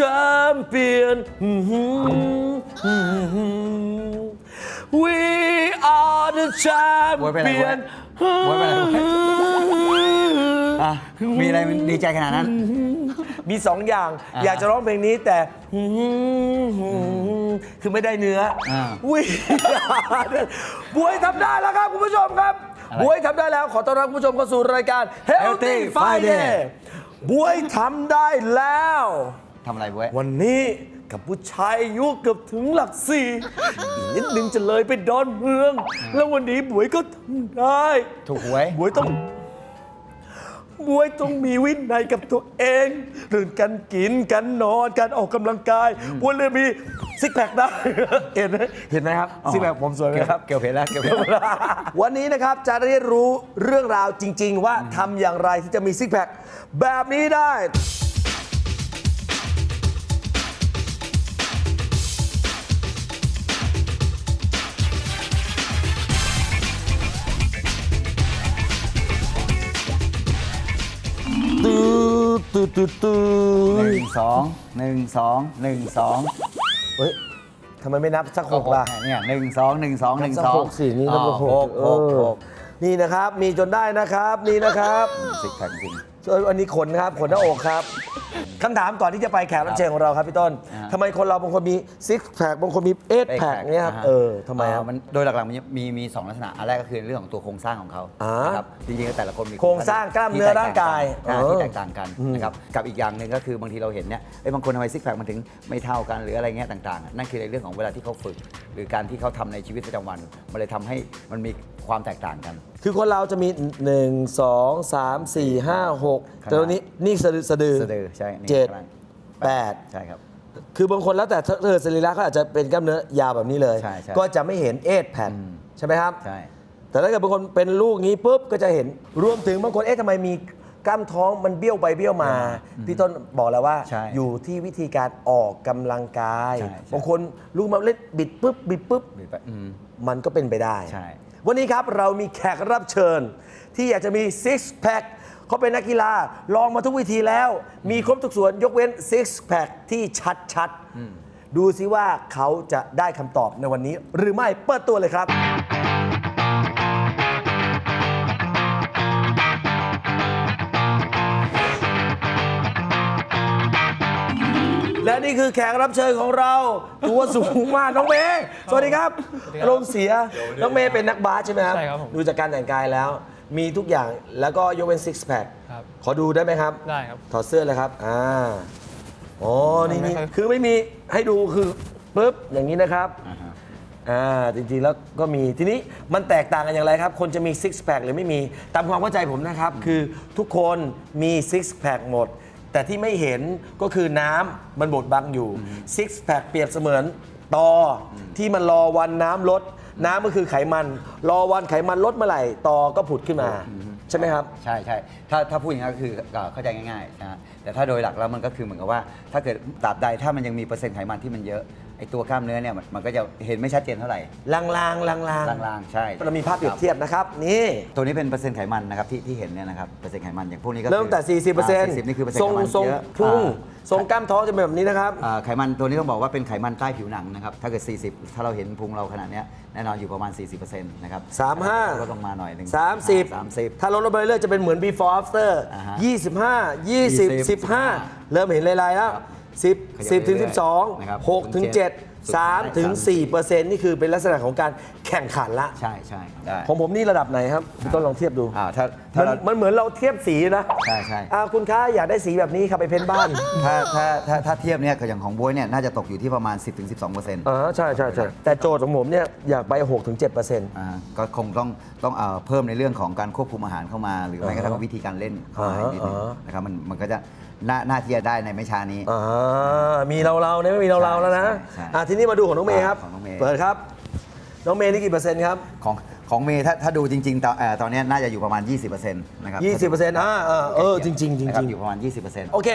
the champion We are the โวยไปไหน champion โวยโวยไปไหนโวยอะมีอะไรมันดีใจขนาดนั้น มีสองอย่าง อ่าอยากจะร้องเพลงนี้แต่ คือไม่ได้เนื้ออาวิบวยทำได้แล้วครับ คุณผู้ชมครับ อะไรบวยทำได้แล้วขอต้อนรับคุณผู้ชมเข้าสู่รายการ Healthy Healthy Friday Friday บวยทำได้แล้ว ทำอะไรเว้ยวันนี้กับผู้ชายอายุเกือบถึงหลักสี่อีกนิดนึงจะเลยไปดอนเมือง แล้ววันนี้บวยก็ทำได้ถูกหวยบวยต้องบวยต้องมีวินัยกับตัวเองเรื่องการกินการนอนการออกกำลังกายบวยเลยมีซิกแพคได้ เห็นไหมเห็นไหมครับซิกแพคผมสวยไหมครับ เกี่ยวเพลแล้วเกี่ยวเพลแล้ววันนี้นะครับจะได้รู้เรื่องราวจริง ๆ ว่าทำอย่างไรที่จะมีซิกแพคแบบนี้ได้ ตื้อตื้อตื้หอนึ่งสองหนึ่งสองหนึ่งสองเฮ้ยทำไมไม่นับสักหกล่ะเนี่ยหนึ่งสองหนึ่งสองหนึ่งสักสองหกสี่นี่นับสักหกหกหกนี่นะครับ มีจนได้นะครับ นี่นะครับ สิกแพคจริงส่วน อันนี้ขนครับขนหน้าอกครับคำถามก่อนที่จะไปแขกรับเชิญของเราครับพี่ต้นอ่า ทำไมคนเราบางคนมีซิกแพคบางคนมีเอทแพคเนี่ยครับาฮะเออทำไมครับ มันโดยหลักๆมันมีมีสองลักษณะอันแรกก็คือเรื่องของตัวโครงสร้างของเขาอ่านะครับจริงๆแล้วแต่ละคนมีโครงสร้างกล้ามเนื้อที่แตร่างกายอ่เออที่แตกต่างกันนะครับกับอีกอย่างหนึ่งก็คือบางทีเราเห็นเนี่ยเอ้ยบางคนทำไมซิกแพคมันถึงไม่เท่ากันหรืออะไรเงี้ยต่างๆนั่นคือในเรื่องของเวลาที่เขาฝึก หรือการที่เขาทำในชีวิตประจำวัน มันเลยทำให้มันมีความแตกต่างกัน คือคนเราจะมี 1 2 3 4 5 6 แต่ตอนนี้นี่สะดือสะดือสะดือใช่นี่เจ็ดกำลังแปด ใช่ครับ คือบางคนแล้วแต่เธอสรีระเขาอาจจะเป็นกล้ามเนื้อยาวแบบนี้เลย ใช่ใช่ก็จะไม่เห็นเอทแผ่นอืม ใช่ไหมครับ ใช่ แต่ถ้าเกิดบางคนเป็นลูกนี้ปุ๊บก็จะเห็นรวมถึงบางคนเอ๊ะทำไมมีกล้ามท้องมันเบี้ยวไปเบี้ยวมา พี่ต้นบอกแล้วว่า ใช่อยู่ที่วิธีการออกกำลังกาย ใช่ใช่ บางคนลูกมาเล่นบิดปุ๊บบิดปุ๊บหรือไปอืม มันก็เป็นไปได้ ใช่ วันนี้ครับเรามีแขกรับเชิญ ที่อยากจะมีซิกแพคเขาเป็นนักกีฬาลองมาทุกวิธีแล้ว มีครบทุกส่วนยกเว้นซิกแพคที่ชัดๆ ดูซิว่าเขาจะได้คำตอบในวันนี้ หรือไม่เปิดตัวเลยครับ และนี่คือแขกรับเชิญของเรา ตัวสูงมากน้องเมย์สวัสดีครับอารมณ์เสียน้องเมย์เป็นนักบาสใช่ไหมครับ ใช่ครับผมดูจากการแต่งกายแล้ว มีทุกอย่างแล้วก็ยกเว้นซิกแพคครับ ขอดูได้ไหมครับ ได้ครับ ถอดเสื้อเลยครับ อ่า อ๋อ นี่นี่ไม่ค่อยคือไม่มีให้ดูคือปุ๊บ อย่างนี้นะครับอ่าฮะอ่า จริง ๆ แล้วก็มี ทีนี้มันแตกต่างกันอย่างไรครับ คนจะมีซิกแพคหรือไม่มี ตามความเข้าใจผมนะครับ คือทุกคนมีซิกแพคหมด แต่ที่ไม่เห็นก็คือน้ำมันบดบังอยู่ซิกแพคเปรียบเสมือนตออที่มันรอวันน้ำลด น้ำก็คือไขมัน รอวันไขมันลดเมื่อไหร่ตอก็ผุดขึ้นมา ใช่ไหมครับ ใช่ใช่ถ้าถ้าพูดอย่างนั้นก็คือเอ่อเข้าใจง่ายๆนะฮะแต่ถ้าโดยหลักแล้วมันก็คือเหมือนกับว่า ถ้าเกิดตราบใดถ้ามันยังมีเปอร์เซ็นต์ไขมันที่มันเยอะ ไอตัวกล้ามเนื้อเนี่ยมันมันก็จะเห็นไม่ชัดเจนเท่าไหร่ลางๆลางๆลางๆลางๆใช่เรามีภาพเปรียบเทียบนะครับ นี่ ตัวนี้เป็นเปอร์เซ็นต์ไขมันนะครับที่ที่เห็นเนี่ยนะครับเปอร์เซ็นต์ไขมันอย่างพวกนี้ก็คือเริ่มแต่ 40%อ่า40นี่คือเปอร์เซ็นทต์รงไขมันทรงเยอะพุ่งอ่า ทรงกล้ามท้องจะเป็นแบบนี้นะครับ อ่าไขมันตัวนี้ต้องบอกว่าเป็นไขมันใต้ผิวหนังนะครับ ถ้าเกิด 40 ถ้าเราเห็นพุงเราขนาดเนี้ยแน่นอนอยู่ประมาณ 40%นะครับ35 ลดลงมาหน่อยหนึ่ง30 30 ถ้าลดลงไปเรื่อยๆจะเป็นเหมือน before after อ่าฮะ25 20 20 15 เริ่มเห็นลายๆแล้ว 10 10ถึงนะครับ12 6ถึง7 7 3ถึง4เปอร์เซ็นต์นี่คือเป็นลักษณะของการแข่งขันละ ใช่ใช่ได้ ของผมนี่ระดับไหนครับพี่ต้นลองเทียบดู อ่าถ้ามัถ้านเรามันเหมือนเราเทียบสีนะใช่ใช่ อ่าคุณค้าอยากได้สีแบบนี้ครับไปเพ้นบ้าน ถ้าถ้าถ้าถ้าเทียบเนี่ยกับอย่างของบวยเนี่ยน่าจะตกอยู่ที่ประมาณ 10-12%ออ่าใช่ใช่ใช่แต่โจทย์ของผมเนี่ยอยากไป6ถึง7เปอร์เซ็นต์่าก็คงต้องต้องเอ่อเพิ่มในเรื่องของการควบคุมอาหารเข้ามา หรือไม่ก็ต้องวิธีการเล่นเข้ามาให้นิดนึงอ่าฮะ นะครับมันมันก็จะ น่าน่าที่จะได้ในไม่ช้านี้ อ่ามีเราเราๆเนี่ยไม่มีเราเราๆแล้วนะใช่ใช่อ่าทีนี้มาดูของน้องเมย์ครับ ของน้องเมย์ เปิดครับ น้องเมย์นี่กี่เปอร์เซ็นต์ครับ ของของเมย์ถ้าถ้าดูจริงๆตอนเอ่อตอนเนี้ยน่าจะอยู่ประมาณ 20%นะครับ20%อ่าอ่าเออจริงๆจริงๆ นะครับอยู่ประมาณ 20%โอเค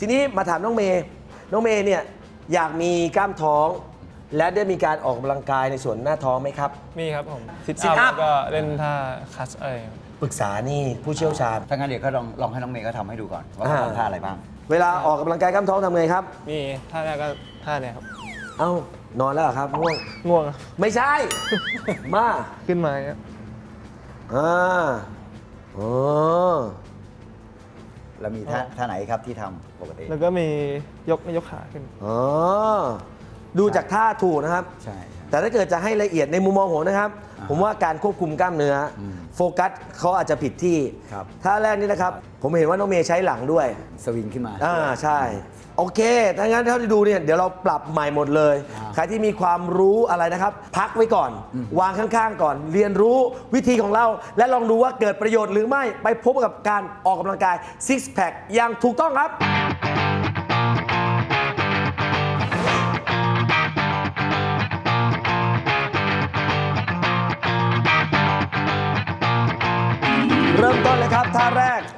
ทีนี้มาถามน้องเมย์ น้องเมย์เนี่ยอยากมีกล้ามท้อง และได้มีการออกกำลังกายในส่วนหน้าท้องไหมครับ มีครับผมซิท sit อั up พก็เล่นท่าคัสอะไรครับปรึกษานี่ผู้เชี่ยวชาญ ถ้างั้นเดี๋ยวก็ลองลองให้น้องเมย์ก็ทำให้ดูก่อน ว่าเขาอ่า ทำท่าอะไรบ้าง เวลาออกกำลังกายกล้ามท้องทำไงครับ มีท่าแรกก็ท่าเนี่ยครับ เอ้านอนแล้วเหรอครับง่วงง่วงครับไม่ใช่ มาขึ้นมาครับอ่าอ๋อแล้วมีท่าท่าไหนครับที่ทำปกติ แล้วก็มียกยกขาขึ้นอ๋อ ดูจากท่าถูกนะครับ ใช่ใช่แต่ถ้าเกิดจะให้ละเอียดในมุมมองผมนะครับ อ่าผมว่าการควบคุมกล้ามเนื้ออมโฟกัสเขาอาจจะผิดที่ครับ ท่าแรกนี่นะครับ ผมเห็นว่าน้องเมย์ใช้หลังด้วย สวิงขึ้นมา อ่าใช่ โอเคถ้างั้นเท่าที่ดูเนี่ยเดี๋ยวเราปรับใหม่หมดเลย อ่าใครที่มีความรู้อะไรนะครับ พักไว้ก่อน วางข้างๆก่อน เรียนรู้วิธีของเรา และลองดูว่าเกิดประโยชน์หรือไม่ไปพบกับการออกกำลังกาย Six Pack อย่างถูกต้องครับ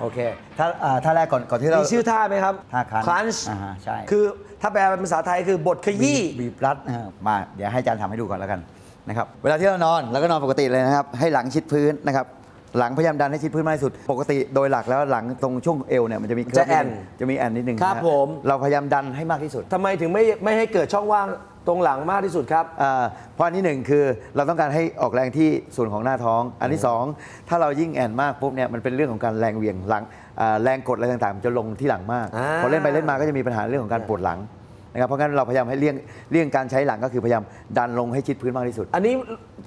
โอเคท่าอ่าท่าแรกก่อนก่อนที่เรา มีชื่อท่าไหมครับท่า crunch ครันช์อ่าฮะใช่ คือถ้าแปลเป็นภาษาไทยคือบทขยี้ บีบรัดนะฮะมาเดี๋ยวให้อาจารย์ทำให้ดูก่อนแล้วกันนะครับเวลาที่เรานอนเราก็นอนปกติเลยนะครับ ให้หลังชิดพื้นนะครับ หลังพยายามดันให้ชิดพื้นมากที่สุด ปกติโดยหลักแล้วหลังตรงช่วงเอวเนี่ยมันจะมีจะแอนจะมีแอนนิดนึงครับนะฮะผม เราพยายามดันให้มากที่สุด ทำไมถึงไม่ไม่ให้เกิดช่องว่าง ตรงหลังมากที่สุดครับ อ่าเพราะอันที่หนึ่งคือเราต้องการให้ออกแรงที่ส่วนของหน้าท้อง อันที่สองถ้าเรายิ่งแอนมากปุ๊บเนี่ยมันเป็นเรื่องของการแรงเหวี่ยงหลังอ่าแรงกดอะไรต่างๆมันจะลงที่หลังมากอ่า พอเล่นไปเล่นมาก็จะมีปัญหาเรื่องของการปวดหลังนะครับเพราะงั้นเราพยายามให้เลี่ยงเลี่ยงการใช้หลังก็คือพยายามดันลงให้ชิดพื้นมากที่สุด อันนี้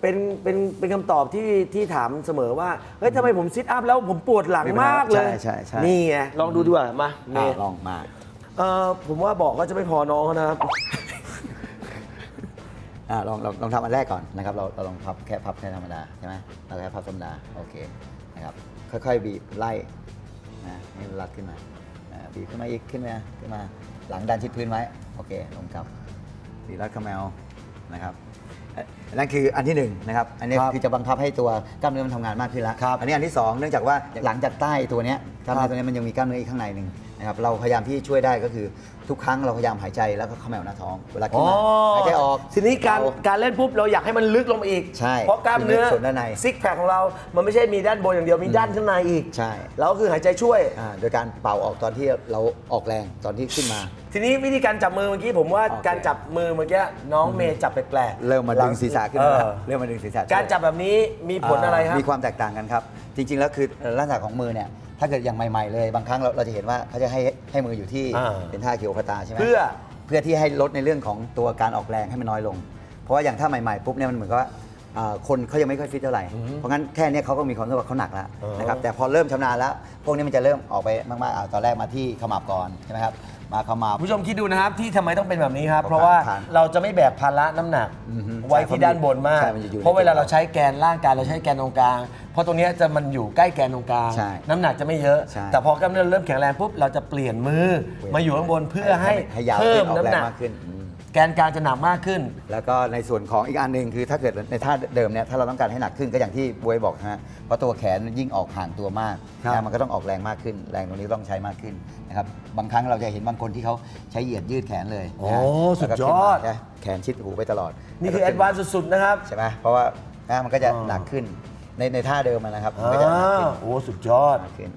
เป็นเป็นเป็นคำตอบที่ที่ถามเสมอว่าเฮ้ยทำไมผมซิทอัพแล้วผมปวดหลังมีปัญหามากเลยใช่ใช่ใช่ นี่ไงลองดูดีกว่ามาเมอ่าย์ลองมา เอ่อผมว่าบอกก็จะไม่พอน้องเขานะครับ อ่าลองลองลองทำอันแรกก่อนนะครับ เราเราลองพับแค่พับแค่ธรรมดาใช่ไหมเราแค่พับธรรมดาโอเคนะครับค่อยๆบีบไล่นะให้มันรัดขึ้นมาอ่าบีบขึ้นมาอีกขึ้นมาขึ้นมาหลังดันชิดพื้นไว้โอเคลงกลับบีบรัดขมแมวนะครับเอ่อนั่นคืออันที่หนึ่งนะครับอันนี้ครับคือจะบังคับให้ตัวกล้ามเนื้อมันทำงานมากขึ้นแล้วอันนี้อันที่สองเนื่องจากว่าหลังจากใต้ตัวเนี้ยกล้ามเนื้อตัวเนี้ยมันยังมีกล้ามเนื้ออีกข้างในหนึ่ง นะครับเราพยายามที่ช่วยได้ก็คือทุกครั้งเราพยายามหายใจแล้วก็เขมวหน้าท้องเวลาขึ้นมาหายใจออกทีนี้การเอการเล่นปุ๊บเราอยากให้มันลึกลงไปอีก ใช่เพราะกล้ามเนื้อส่วนด้านในซิกแพคของเรา มันไม่ใช่มีด้านบนอย่างเดียวมีด้านข้างในอีกใช่เราก็คือหายใจช่วยอ่าโดยการเป่าออกตอนที่เราออกแรงตอนที่ขึ้นมา ทีนี้วิธีการจับมือเมื่อกี้ผมว่าโอเค การจับมือเมื่อกี้น้องเมย์จับแปลกๆเริ่มมาดึงศีรษะขึ้นมาเออเริ่มมาดึงศีรษะ การจับแบบนี้มีผลอะไรครับ มีความแตกต่างกันครับ จริง ๆ แล้วคือลักษณะของมือเนี่ย ถ้าเกิดอย่างใหม่ ๆ เลยบางครั้งเราเราจะเห็นว่าเขาจะให้ให้มืออยู่ที่อ่า เป็นท่าเขียวพตาใช่ไหม เพื่อ เพื่อที่ให้ลดในเรื่องของตัวการออกแรงให้มันน้อยลง เพราะว่าอย่างถ้าใหม่ ๆ ปุ๊บเนี่ยมันเหมือนกับว่า อ่าคนเขายังไม่ค่อยฟิตเท่าไหร่ เพราะงั้นแค่เนี้ยเขาก็มีความรู้สึกว่าเขาหนักแล้วอ๋อนะครับแต่พอเริ่มชำนาญแล้ว พวกนี้มันจะเริ่มออกไปมากๆอ่าตอนแรกมาที่ขมับก่อนใช่ไหมครับมาขมับคุณผู้ชมคิดดูนะครับที่ทำไมต้องเป็นแบบนี้ครับ เพเพราะราะว่าผ่านเราจะไม่แบกภาระน้ำหนักอือฮึไว้ที่ด้านบนมาก ใช่มันจะอยู่ในเพราะเวลาเราใช้แกนร่างกายเราใช้แกนตรงกลาง เพราะตรงเนี้ยจะมันอยู่ใกล้แกนตรงกลาง ใช่น้ำหนักจะไม่เยอะ ใช่แต่พอกล้ามเนื้อเริ่มแข็งแรงปุ๊บเราจะเปลี่ยนมือมาอยู่ข้างบนเพื่อให้ให้ยาวเพิ่ขึ้มนออกน้ำแรหงนักมากขึ้นอืม แกนกลางจะหนักมากขึ้น แล้วก็ในส่วนของอีกอันหนึ่งคือถ้าเกิดในท่าเดิมเนี่ยถ้าเราต้องการให้หนักขึ้นก็อย่างที่บวยบอกนะฮะเพราะตัวแขนยิ่งออกห่างตัวมากครับนะมันก็ต้องออกแรงมากขึ้น แรงตรงนี้ต้องใช้มากขึ้นนะครับบางครั้งเราจะเห็นบางคนที่เขาใช้เหยียดยืดแขนเลยโอ้นะฮะสุดแล้วก็ยอดขึ้นมานะแขนชิดหูไปตลอดนี่คือแอแล้วดก็วานขึ้ซ์สุด ๆ นะครับ ใช่ไหมเพราะว่านะมันก็จะหนักขึ้นในในท่าเดิมอะนะครับมันก็จะหนักขึ้นอ่าโอ้ สุดยอดหนักขึ้น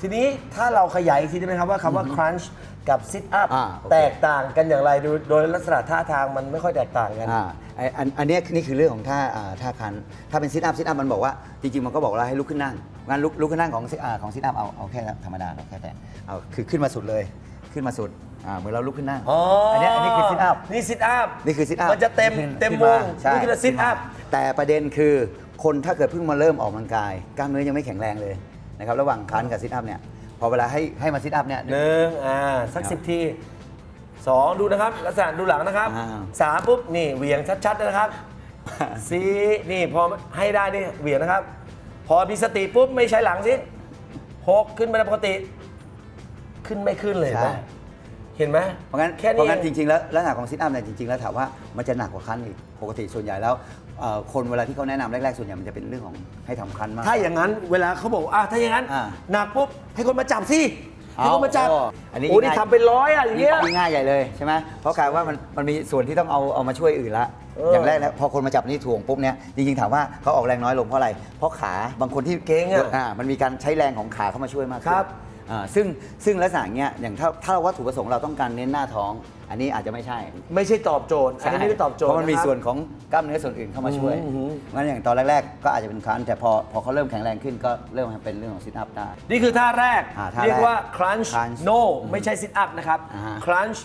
ทีนี้ถ้าเราขยายอีกทีได้ไหมครับว่าคำว่า crunch กับ sit up อ่าโอเค แตกต่างกันอย่างไรโดยโดยลักษณะท่าทางมันไม่ค่อยแตกต่างกัน อ่าไอ้อันอันเนี้ยนี่คือเรื่องของท่าอ่าท่าคันถ้าเป็นซิทอัพซิทอัพมันบอกว่าจริงๆ มันก็บอกว่าให้ลุกขึ้นนั่งงั้นลุกลุกขึ้นนั่งของ sit- อ่าของซิทอัพเอาเอาแค่ธรรมดาเราแค่แต่เอาคือขึ้นมาสุดเลยขึ้นมาสุดอ่าเหมือนเราลุกขึ้นนั่งอ๋ออันเนี้ยอันนี้คือซิทอัพ นี่ sit up นี่คือซิทอัพมันจะเต็มเต็มวงใช่นี่คือ sit up แต่ประเด็นคือคนถ้าเกิดเพิ่งมาเริ่มออกกำลังกาย กล้ามเนื้อยังไม่แข็งแรงเลย นะครับระหว่างคันกับซิทอัพเนี่ยพอเวลาให้ให้มาซิทอัพเนี่ย หนึ่งอ่าสักครับสิบทีสองดูนะครับลักษณะดูหลังนะครับอ่า สามปุ๊บนี่เหวี่ยงชัดๆนะครับสี่นี่พอให้ได้นี่เหวี่ยงนะครับ พอมีสติปุ๊บไม่ใช้หลังสิหกขึ้นไปปกติ ขึ้นไม่ขึ้นเลยเห็นไหมใช่ เห็นไหมเพราะงั้นแค่เพราะนี้งั้นจริง ๆ แล้วลักษณะของซิทอัพเนี่ยจริง ๆ แล้วถามว่ามันจะหนักกว่าคันอีกปกติส่วนใหญ่แล้ว เอ่อคนเวลาที่เขาแนะนำแรกๆส่วนใหญ่มันจะเป็นเรื่องของให้ทำคันมาก ถ้าอย่างนั้นเวลาเขาบอกอะถ้าอย่างนั้นอ่าหนักปุ๊บให้คนมาจับสิให้คนมาจับอ๋ออันนี้โอ้นี่ง่าย ทำเป็นร้อยอะอย่างเงี้ยนี่ง่ายใหญ่เลยใช่ไหมเพราะกลายว่ามันมันมีส่วนที่ต้องเอาเอามาช่วยอื่นละเออออย่างแรกแล้วพอคนมาจับนี่ถ่วงปุ๊บเนี่ยจริงๆถามว่าเขาออกแรงน้อยลงเพราะอะไร เพราะขาบางคนที่เก่งอะอ่ามันมีการใช้แรงของขาเข้ามาช่วยมากขึ้นครับ อ่าซึ่งซึ่งลักษณะเนี้ยอย่างถ้าถ้าวัตถุประสงค์เราต้องการเน้นหน้าท้อง อันนี้อาจจะไม่ใช่ไม่ใช่ตอบโจทย์อันนี้ไม่ได้ตอบโจทย์เพราะมันมีะครับส่วนของกล้ามเนื้อส่วนอื่นเข้ามาช่วยอือหือ งั้นอย่างตอนแรกๆ ก็อาจจะเป็นครันแต่พอพอเขาเริ่มแข็งแรงขึ้นก็เริ่มเป็นเรื่องของซิทอัพได้ นี่คือท่าแรก อ่าท่าแรกเรียกว่า crunch crunch no ไม่ใช่ sit up นะครับ อ่าฮะ crunch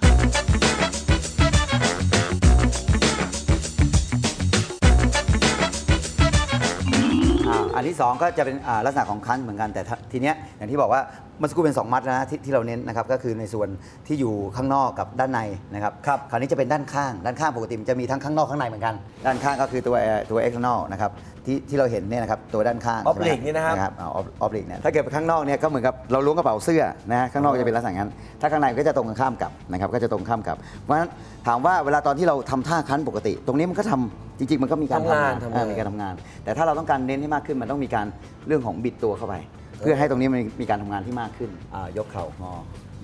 อ่าอันที่2ก็จะเป็นอ่าลักษณะของคันเหมือนกันแต่ถ้าทีเนี้ยอย่างที่บอกว่า เมื่อสักครู่เป็น 2 มัดนะที่ที่เราเน้นนะครับก็คือในส่วนที่อยู่ข้างนอกกับด้านในนะครับครับคราวนี้จะเป็นด้านข้างด้านข้างปกติมันจะมีทั้งข้างนอกข้างในเหมือนกัน ด้านข้างก็คือตัวเอ่อตัว external นะครับที่ที่เราเห็นเนี่ยนะครับตัวด้านข้าง Oblique นี่นะครับอออฟลิกเนี่ยถ้าเกิดเป็นข้างนอกเนี่ยก็เหมือนกับเราล้วงกระเป๋าเสื้อนะข้างนอกจะเป็นลักษณะนั้นถ้าข้างในก็จะตรงกันข้ามกับนะครับก็จะตรงข้ามกับ เพราะฉะนั้นถามว่าเวลาตอนที่เราทำท่าคันปกติ ตรงนี้มันก็ทำจริงๆ มันก็มีการทำงานทำทำงานอ่มีการทำงาน แต่ถ้าเราต้องการเน้นให้มากขึ้นมันต้องมีการเรื่องของบิดตัวเข้าไป เพื่อให้ตรงนี้มันมีการทำงานที่มากขึ้นอ่ายกเข่างอ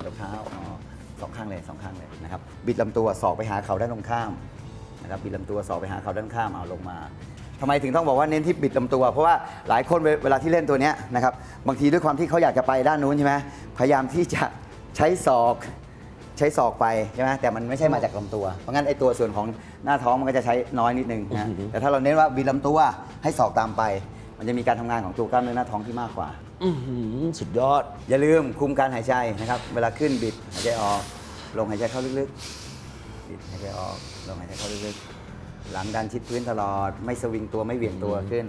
ยกเท้างอสองข้างเลยสองข้างเลยนะครับบิดลำตัวศอกไปหาเข่าด้านตรงข้ามนะครับบิดลำตัวศอกไปหาเข่าด้านข้ามเอาลงมาทำไมถึงต้องบอกว่าเน้นที่บิดลำตัว เพราะว่าหลายคนเวเวลาที่เล่นตัวเนี้ยนะครับบางทีด้วยความที่เขาอยากจะไปด้านนู้นใช่ไหมพยายามที่จะใช้ศอก ใช้ศอกไปใช่ไหมแต่มันไม่ใช่มาจากลำตัว เพราะงั้นไอตัวส่วนของหน้าท้องมันก็จะใช้น้อยนิดนึงนะแต่ถ้าเราเน้นว่าบิดลำตัวให้ศอกตามไป มันจะมีการทำงานของตัวกล้ามเนื้อหน้าท้องที่มากกว่า อื้อหือสุดยอด อย่าลืมคุมการหายใจนะครับ เวลาขึ้นบิดหายใจออก ลงหายใจเข้าลึกๆ บิดหายใจออก ลงหายใจเข้าลึกๆ หลังดันชิดพื้นตลอด ไม่สวิงตัวไม่เหวี่ยงตัวขึ้น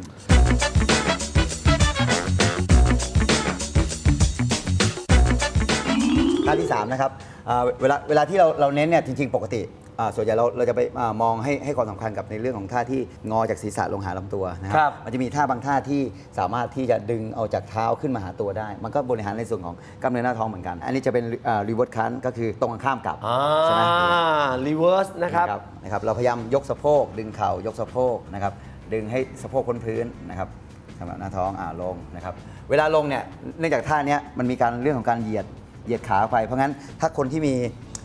ท่าที่ 3 นะครับอ่าเวลาเวลาที่เราเราเน้นเนี่ยจริง ๆ ปกติ อ่าส่วนใหญ่เราเราจะไปอามองให้ให้ความสำคัญกับในเรื่องของท่าที่งอจากศีรษะลงหาลำตัวนะคครัรับมันจะมีท่าบางท่าที่สามารถที่จะดึงเอาจากเท้าขึ้นมาหาตัวได้ มันก็บริหารในส่วนของกล้ามเนื้อหน้าท้องเหมือนกัน อันนี้จะเป็นรีเวิร์สคันก็คือตรงกันข้ามกับอ่าใช่ไหม reverse นะครับ นะครับ เราพยายามยกสะโพก ดึงเข่ายกสะโพกนะครับ ดึงให้สะโพกพ้นพื้นนะครับสำหรับหน้าท้องอ่าลงนะครับ เวลาลงเนี่ย เนื่องจากท่าเนี้ยมันมีการเรื่องของการเหยียด เหยียดขาไป เพราะงั้นถ้าคนที่มี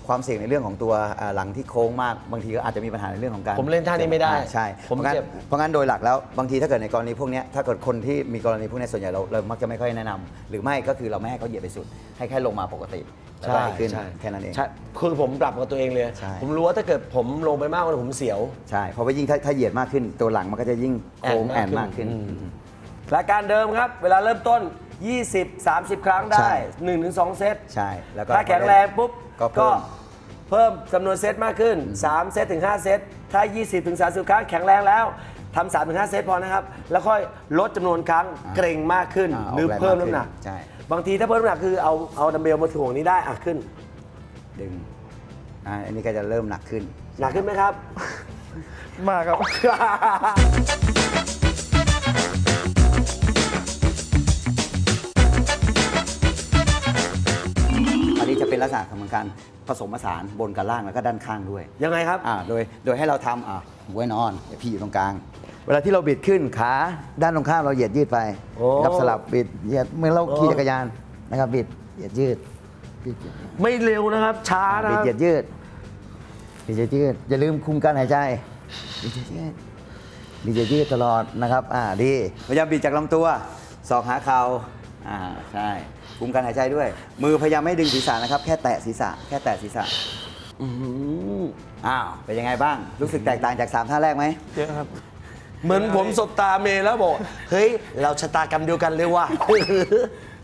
ความเสี่ยงในเรื่องของตัวอ่าหลังที่โค้งมากบางทีก็อาจจะมีปัญหาในเรื่องของการผมเล่นท่านี้ไม่ได้อ่ใช่ผมเพราะงั้นเจ็บ เพราะงั้นโดยหลักแล้วบางทีถ้าเกิดในกรณีพวกเนี้ยถ้าเกิดคนที่มีกรณีพวกเนี้ยส่วนใหญ่เราเรามักจะไม่ค่อยแนะนำหรือไม่ก็คือเราไม่ให้เขาเหยียดไปสุด ให้แค่ลงมาปกติแล้วก็ให้ขึ้นแค่นั้นเอง ใช่คือผมปรับกับตัวเองเลย ใช่ ผมรู้ว่าถ้าเกิดผมลงไปมากกว่านั้นผมเสียว ใช่เพราะว่ายิ่งถ้าถ้าเหยียดมากขึ้น ตัวหลังมันก็จะยิ่งโค้งแอแอนนมามากกขึ้ขึ้นนอืมหลักการเดิมครับ เวลาเริ่มต้น 20 30 ครั้งใช่ ได้ 1-2 เซต ใช่แล้วก็ ถ้าแข็งแรงปุ๊บ ก็เพิ่มเพิ่มจำนวนเซตมากขึ้น 3 เซตถึง 5 เซต ถ้า 20ถึง30 ครั้งแข็งแรงแล้วทำ3ถึง5เซตพอนะครับ แล้วค่อยลดจำนวนครั้งเกรงมากขึ้นอ่าหรือออกแรงเพิ่มมากขึ้น้ำนหนัก ใช่ บางทีถ้าเพิ่มน้ำหนักคือเอาเอาดัมเบลมาถ่วงนี้ได้อะขึ้น ดึงอ่าอันนี้ก็จะเริ่มหนักขึ้น หนักขึ้นไหมครับ มากครับ จะเป็นลักษณะของการผสมผสานบนกับล่างแล้วก็ด้านข้างด้วยยังไงครับ อ่าโดยโดยให้เราทำอ่าหัวนอนเดี๋ยวพี่อยู่ตรงกลาง เวลาที่เราบิดขึ้นขาด้านตรงข้ามเราเหยียดยืดไปโอ้นะครับสลับบิดเหยียดเหมื่อนเราโอ้ขี่จักรยานนะครับบิดเหยียดยืดบิดเหยียดยืดไม่เร็วนะครับ ช้านะบิคดรับเหยียดยืดบิดเหยียดยืดอย่าลืมคุมการหายใจบิดเหยียดยืดบิดเหยียดยืดตลอดนะครับอ่าดี พยายามบิดจากลำตัวศอกหาเข่า อ่าใช่คุมการหายใจด้วย มือพยายามไม่ดึงศีรษะนะครับ แค่แตะศีรษะ แค่แตะศีรษะอื้อหืออ้าวเป็นยังไงบ้าง รู้สึกแตกต่างจากสามท่าแรกไหม เยอะครับ เหมือนผมสบตาเมย์แล้วบอก เฮ้ย เราชะตากรรมเดียวกันเลยว่ะ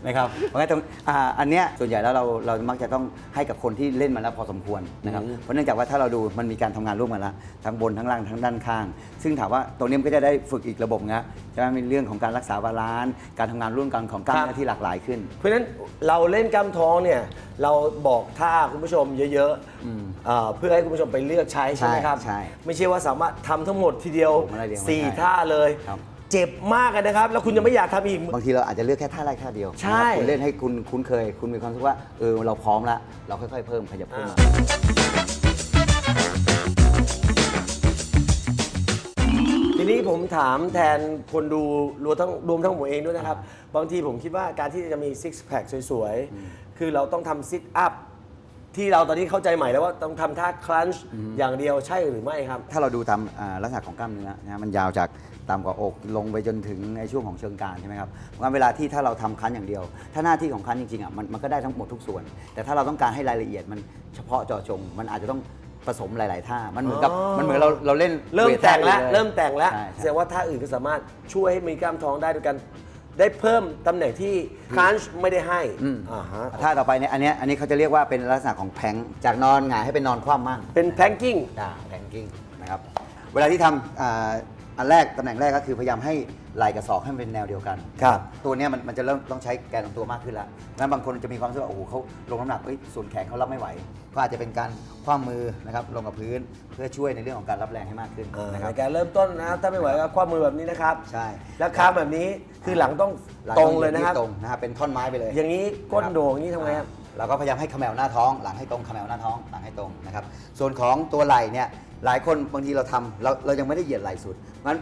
นะครับเพราะงั้นตรงอ่าอันเนี้ยส่วนใหญ่แล้วเราเรามักจะต้องให้กับคนที่เล่นมาแล้วพอสมควรนะครับอืมเพราะเนื่องจากว่าถ้าเราดูมันมีการทำงานร่วมกันแล้วทั้งบนทั้งล่างทั้งด้านข้าง ซึ่งถามว่าตรงนี้มันก็จะได้ฝึกอีกระบบนะใช่ไหมมีเรื่องของการรักษาบาลานซ์การทำงานร่วมกันของกล้ามเนื้อที่หลากหลายขึ้น เพราะฉะนั้นเราเล่นกล้ามท้องเนี่ยเราบอกท่าคุณผู้ชมเยอะๆเอ่อเพื่อให้คุณผู้ชมไปเลือกใช้ใช่ไหมครับ ใช่ไม่ใช่ว่าสามารถทำทั้งหมดทีเดียวไม่ได้เรียงไม่สี่ได้ท่าเลย ครับ เจ็บมากเลยนะครับ แล้วคุณยังไม่อยากทำอีก บางทีเราอาจจะเลือกแค่ท่าแรกท่าเดียวใช่ นะครับคุณเล่นให้คุณคุ้นเคย คุณมีความรู้สึกว่าเออเราพร้อมแล้วเราค่อยๆเพิ่มขยับเพิ่มมาทีนี้ผมถามแทนคนดูรวมทั้งรวมทั้งผมเองด้วยนะครับ บางทีผมคิดว่าการที่จะมีซิกแพคสวยๆ คือเราต้องทำซิทอัพที่เราตอนนี้เข้าใจใหม่แล้วว่าต้องทำท่าคลันช์อย่างเดียวใช่หรือไม่ครับ ถ้าเราดูตามอ่าลักษณะของกล้ามเนื้อนะฮะมันยาวจาก ตามกว่าอกลงไปจนถึงในช่วงของเชิงกรานใช่ไหมครับเพราะงั้นเวลาที่ถ้าเราทำคันอย่างเดียว ถ้าหน้าที่ของคันจริงๆอะมันมันก็ได้ทั้งหมดทุกส่วน แต่ถ้าเราต้องการให้รายละเอียดมันเฉพาะเจาะจง มันอาจจะต้องผสมหลาย ๆ ท่า มันเหมือนกับอ๋อมันเหมือนเราเราเล่นเริ่มวทแต่งแล้วท่าอื่นยเริ่มแต่งแล้วใช่แสใช่ดงว่าท่าอื่นก็สามารถช่วยให้มีกล้ามท้องได้ด้วยกันได้เพิ่มตำแหน่งที่คลันช์ไม่ได้ให้อืมอ่าฮะท่าต่อไปเนี่ยอันเนี้ยอันนี้เขาจะเรียกว่าเป็นลักษณะของแพลงก์จากนอนหงายให้เป็นนอนคว่ำมั่งเป็นแพงกิ้งอ่าแพลงกิ้งนะครับ เวลาที่ทำ อ่าอันแรกตำแหน่งแรกก็คือพยายามให้ไหล่กับศอกให้มันเป็นแนวเดียวกัน ครับ ตัวเนี้ยมันมันจะเริ่มต้องใช้แกนลำตัวมากขึ้นแล้วงั้นบางคนจะมีความรู้สึกว่าโอ้โหเขาลงน้ำหนักเอ้ยส่วนแขนเขารับไม่ไหว ก็อาจจะเป็นการคว่ำมือนะครับลงกับพื้นเพื่อช่วยในเรื่องของการรับแรงให้มากขึ้นอ่านะคในรับ การเริ่มต้นนะครับถ้าไม่ไหวก็คว้ามือแบบนี้นะครับใช่ แล้วค้างแบบนี้คือหลังต้องหลัตรงเลยนะครับ ตรงนะครับเป็นท่อนไม้ไปเลย อย่างนี้ก้นโด่งอย่างนี้ทำไงครับ เราก็พยายามให้เขมวหน้าท้อง หลังให้ตรงเขมวหน้าท้องหลังให้ตรงนะครับ ส่วนของตัวไหล่เนี่ย หลายคนบางทีเราทำเราเรายังไม่ได้เหยียดไหล่สุดงั้น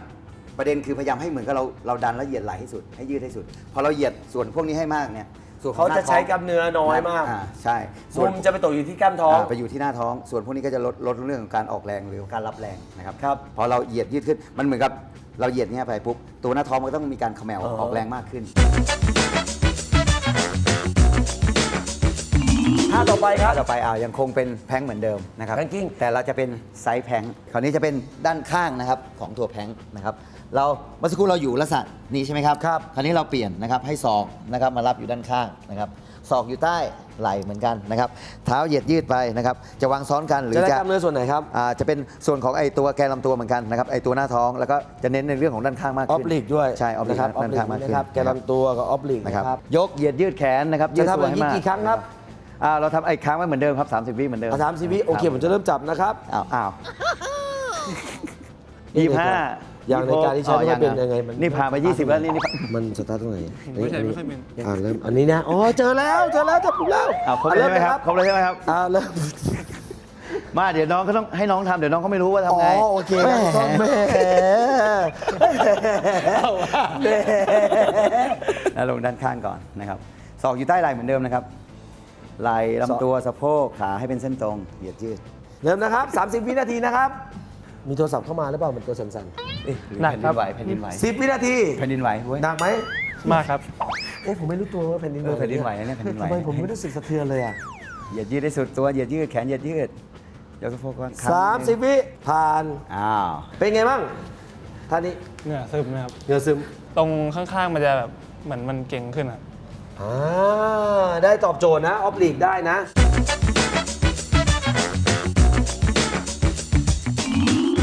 ประเด็นคือพยายามให้เหมือนกับเราเราดันแล้วเหยียดไหล่ให้สุดให้ยืดให้สุด พอเราเหยียดส่วนพวกนี้ให้มากเนี่ยส่วนของเขาหน้จะใช้กล้ามเนื้อน้อยมากอ่ใช่ส่มุวนมจะไปตกอยู่ที่กล้ามท้องาไปอยู่ที่หน้าท้อง ส่วนพวกนี้ก็จะลดลดเรื่องของการออกแรงหรือการรับแรงนะครับครับพอเราเหยียดยืดขึ้นมันเหมือนกับเราเหยียดเนี้ยไปปุ๊บตัวหน้าท้องมันก็ต้องมีการเขมวอ๋อ ออกแรงมากขึ้น ท่าต่อไปครับ ต่อไปอ่ายังคงเป็นแพลงก์เหมือนเดิมนะครับแพลงกิ้ง แต่เราจะเป็นไซส์แพลงก์คราวนี้จะเป็นด้านข้างนะครับของตัวแพลงก์นะครับ เราเมื่อสักครู่เราอยู่ลักษณะนี้ใช่ไหมครับครับคราวนี้เราเปลี่ยนนะครับให้ศอกนะครับมารับอยู่ด้านข้างนะครับศอกอยู่ใต้ไหล่เหมือนกันนะครับ เท้าเหยียดยืดไปนะครับ จะวางซ้อนกันหรือจะได้จะกล้ามเนื้อส่วนไหนครับ อ่าจะเป็นส่วนของไอตัวแกนลำตัวเหมือนกันนะครับไอตัวหน้าท้องแล้วก็จะเน้นในเรื่องของด้านข้างมากออขึ้ฟนลิกด้วยใช่ออฟลิกนะครับออฟด้านลิกข้างมากขึ้นนะครับแกนลำตัวกับออฟลิกนะครับนะครับยกเหยียดยืดแขนนะครับยืจะดทำตัวให้อย่างนี้มากกี่ครั้งครับ อ่าเราทำไอ้ค้างไว้เหมือนเดิมครับ 30 วิเหมือนเดิมสามสิบวิโอเค ผมจะเริ่มจับนะครับ อ้าวอ้าวนี่ยี่เลยห้าครับอย่างในการที่ใช้ไม่เป็นยังไงมัน นี่ผ่านไป 20 แล้วนี่นี่มันสตาร์ทตรงไหนไม่ใช่ไม่ค่อยเป็นอ่าเริ่มอันนี้นะอ๋อเจอแล้วเจอแล้วจับผมแล้วอ้าวครบแล้วใช่ไหมครับครบแล้วใช่ไหมครับ อ่าเริ่มมาเดี๋ยวน้องก็ต้องให้น้องทำเดี๋ยวน้องเขาไม่รู้ว่าอ๋อทำไง โอเคครับต้องแม่แม่แล้วลงด้านข้างก่อนนะครับศอกอยู่ใต้ไหล่เหมือนเดิมนะครับ ไหล่ลำตัวสะโพกขาให้เป็นเส้นตรงเหยียดยืด เริ่มนะครับ 30 วินาทีนะครับ มีโทรศัพท์เข้ามาหรือเปล่ามันตัวสั่นหนักครับ แผ่นดินไหวๆ10วินาทีแผ่นดินไหวเว้ย หนักไหมมากครับ เอ๊ะผมไม่รู้ตัวว่าแผ่นดินไหวเออแผ่นดินไหวนะเนี่ยแผ่นดินไหว ทำไมผมไม่รู้สึกสะเทือนเลยอะเหยียดยืดได้สุดตัวเหยียดยืดแขนเหยียดยืดยกสะโพกก่อนสามสิบวิผ่านอ้าวเป็นไงบ้างท่านี้เหงื่อซึมนะครับ เหงื่อซึมตรงข้างๆมันจะแบบเหมือนมันเก่งขึ้นอะ อ่าได้ตอบโจทย์นะ ออฟลีกได้นะ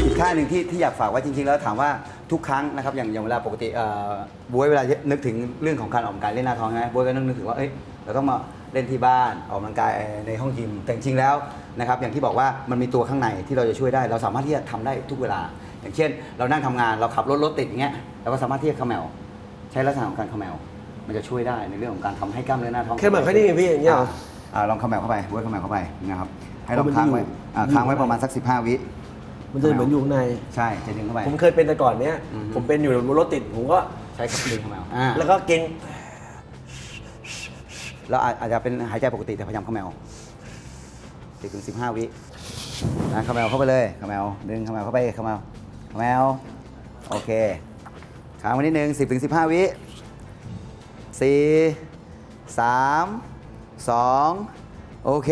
อีกท่าหนึ่งที่ที่อยากฝากไว้จริงๆ แล้วถามว่าทุกครั้งนะครับอย่างอย่างเวลาปกติเอ่อบวยเวลานึกถึงเรื่องของการออกกำลังกายเล่นหน้าท้องใช่ไหมบวยก็นึกนึกถึงว่าเอ้ยเราต้องมาเล่นที่บ้านออกกำลังกายในห้องยิมแต่จริงๆแล้วนะครับอย่างที่บอกว่ามันมีตัวข้างในที่เราจะช่วยได้ เราสามารถที่จะทำได้ทุกเวลา อย่างเช่น เรานั่งทำงานเราขับรถรถติดอย่างเงี้ยเราก็สามารถที่จะเขมวใช้ลักษณะของการเขมว มันจะช่วยได้ในเรื่องของการทำให้กล้ามเนื้อหน้าท้องแค่แบบแค่นี้เองพี่อย่างเงี้ยเหรอ อ่าลองเขมวเข้าไปบวยเขมวเข้าไปนะครับให้ลองมันค้างไว้อยู่อ่าอยู่ค้างไว้ประมาณสัก 15 วิมันจะเหมือนอยู่ข้างใน ใช่จะดึงเข้าไป ผมเคยเป็นแต่ก่อนเนี้ย อือฮึ ผมเป็นอยู่รถติดผมก็ ใช้กับดึงเข้ามาอ่า แล้วก็เก่งแล้วอาจอาจจะเป็นหายใจปกติแต่พยายามเข้าแมวสิบถึงสิบห้าวินะเข้าแมวเข้าไปเลยเข้าแมวดึงเข้าแมวเข้าไปเข้าแมวเข้าแมวโอเคค้างไว้นิดนึงสิบถึงสิบห้าวิ สี่สามสองโอเค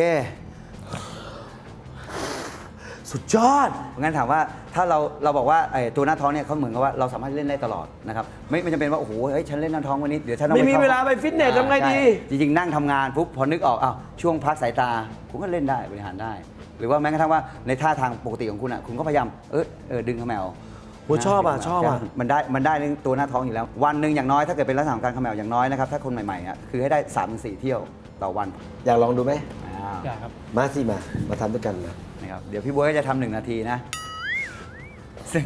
สุดยอด งั้นถามว่าถ้าเราเราบอกว่าไอ้ตัวหน้าท้องเนี่ยเขาเหมือนกับว่าเราสามารถเล่นได้ตลอดนะครับไม่ไม่จำเป็นว่า โอ้โหเฮ้ยฉันเล่นหน้าท้องวันนี้เดี๋ยวฉันต้องไม่มีข้เวลาไปฟิตเนสทำไงดี ใช่จริงๆ นั่งทำงานปุ๊บพอนึกออกอ้าวช่วงพักสายตาคุณก็เล่นได้บริหารได้ หรือว่าแม้กระทั่งว่าในท่าทางปกติของคุณอะคุณก็พยายามเออเออดึงขมแมว โหชอบอะดึงขมวชอบอะ มันได้มันได้เรื่องตัวหน้าท้องอยู่แล้ว วันหนึ่งอย่างน้อยถ้าเกิดเป็นลักษณะของการขมแมวอย่างน้อยนะครับถ้าคนใหม่ๆอะคือให้ได้3ามถึงสเที่ยวต่อวันอยากลองดูไหม อ่าอยากครับ มาสิมา มาทำด้วยกันนะนะครับเดี๋ยวพี่บ๊วยก็จะทำหนึ่งนาทีนะซึ่ง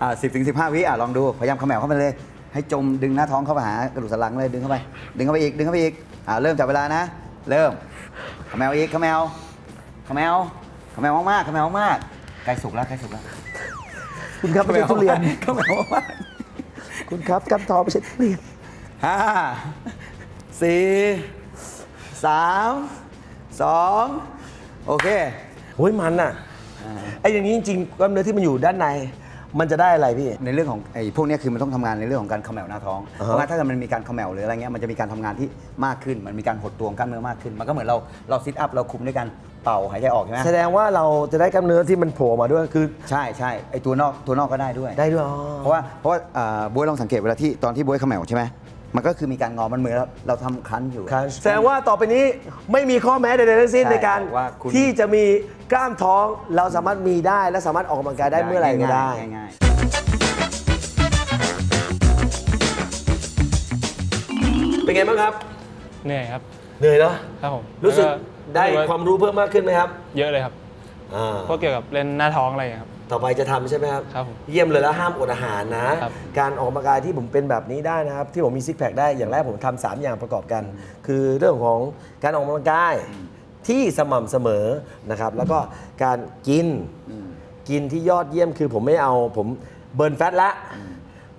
อ่าสิบถึงสิบห้าวิอะลองดูพยายามเขมวเข้าไปเลย ให้จมดึงหน้าท้องเข้าไปหากระดูกสันหลังเลยดึงเข้าไป ดึงเข้าไปอีกดึงเข้าไปอีกอ่าเริ่มจับเวลานะ เริ่มเขมวอีกเขมวเขมวเขมวมากๆเขมวมากๆใกล้สุกแล้วใกล้สุกแล้ว คุณครับไม่ใช่ทุเรียนเขมวมากคุณครับกัมทองไม่ใช่ทุเรียนๆห้าสี่สามสองโอเค โอ้ยมันอะไอ้อย่างนี้จริงๆกล้ามเนื้อที่มันอยู่ด้านใน มันจะได้อะไรพี่ ในเรื่องของไอ้พวกเนี้ยคือมันต้องทำงานในเรื่องของการเขมวหน้าท้องอ่าฮะเพราะว่าถ้าเกิดมันมีการเขมวหรืออะไรเงี้ยมันจะมีการทำงานที่มากขึ้น มันมีการหดตัวของกล้ามเนื้อมากขึ้น มันก็เหมือนเราเราซิทอัพเราคุมด้วยการ เป่าหายใจออกใช่ไหมแสดงว่าเราจะได้กล้ามเนื้อที่มันโผล่ออกมาด้วยคือใช่ใช่ไอ้ตัวนอกตัวนอกก็ได้ด้วย ได้ด้วยอ๋อเพราะว่าเพราะว่าอ่าบวยลองสังเกตเวลาที่ตอนที่บวยเขมวใช่ไหมมันก็คือมีการงอมันเหมือนเราเราทำคันอยู่ ครับแสดงว่าต่อไปนี้ไม่มีข้อแม้ใดๆทั้งสิ้นใช่ในการว่าคุณ ที่จะมีกล้ามท้องเราสามารถมีได้และสามารถออกกำลังกายได้เมื่อไหร่ก็ได้ ง่ายๆง่ายเป็นไงบ้างครับ เหนื่อยครับ เหนื่อยเนาะครับผมรู้สึกแล้ว ได้รู้สึกความรู้เพิ่มมากขึ้นไหมครับเยอะเลยครับอ่าพวกเกี่ยวกับเล่นหน้าท้องอะไรอย่างเงี้ยครับ ต่อไปจะทำใช่ไหมครับ ครับผมเยี่ยมเลยแล้วห้ามอดอาหารนะ ครับ การออกกำลังกายที่ผมเป็นแบบนี้ได้นะครับ ที่ผมมีซิกแพคได้อย่างแรกผมทำสามอย่างประกอบกัน คือเรื่องของการออกกำลังกายที่สม่ำเสมอนะครับ แล้วก็การกิน กินที่ยอดเยี่ยมคือผมไม่เอาผมเบิร์นแฟตละ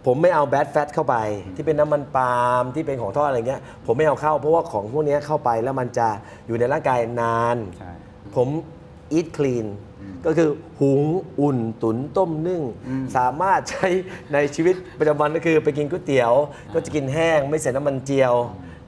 ผมไม่เอาแบดแฟตเข้าไป ที่เป็นน้ำมันปาล์มที่เป็นของทอดอะไรเงี้ยผมไม่เอาเข้าเพราะว่าของพวกเนี้ยเข้าไปแล้วมันจะอยู่ในร่างกายนาน ใช่ ผม eat clean ก็คือหุงอุ่นตุนต้มนึ่ง สามารถใช้ในชีวิตประจำวันก็คือไปกินก๋วยเตี๋ยว ก็จะกินแห้งไม่ใส่น้ำมันเจียว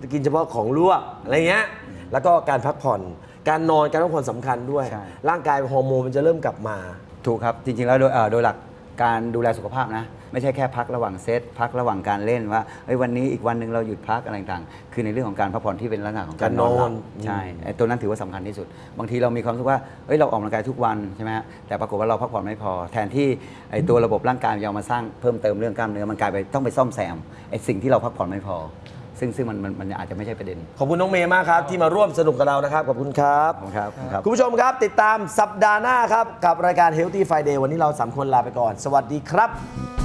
จะกินเฉพาะของลวกอะไรเงี้ยแล้วก็การพักผ่อน การนอนการพักผ่อนสำคัญด้วย ใช่ ร่างกายฮอร์โมนมันจะเริ่มกลับมา ถูกครับ จริงๆแล้วโดยเอ่อโดยหลัก การดูแลสุขภาพนะ ไม่ใช่แค่พักระหว่างเซตพักระหว่างการเล่นว่าเอ้ยวันนี้อีกวันหนึ่งเราหยุดพักอะไรต่างๆคือในเรื่องของการพักผ่อนที่เป็นลักษณะของการนอนหลับการนอนใช่ไอ้ตัวนั้นถือว่าสำคัญที่สุด บางทีเรามีความรู้สึกว่าเอ้ยเราออกกำลังกายทุกวันใช่ไหมฮะแต่ปรากฏว่าเราพักผ่อนไม่พอ แทนที่ไอ้ตัวระบบร่างกายมันจะเอามาสร้างเพิ่มเติมเรื่องกล้ามเนื้อมันกลายไปต้องไปซ่อมแซมไอ้สิ่งที่เราพักผ่อนไม่พอ ซึ่งซึ่งมันมันมันอาจจะไม่ใช่ประเด็นขอบคุณน้องเมย์มากครับ ที่มาร่วมสนุกกับเรานะครับ ขอบคุณครับ ขอบคุณครับขอบคุณครับ คุณผู้ชมครับ ติดตามสัปดาห์หน้าครับ กับรายการ Healthy Friday วันนี้เราสามคนลาไปก่อน สวัสดีครับ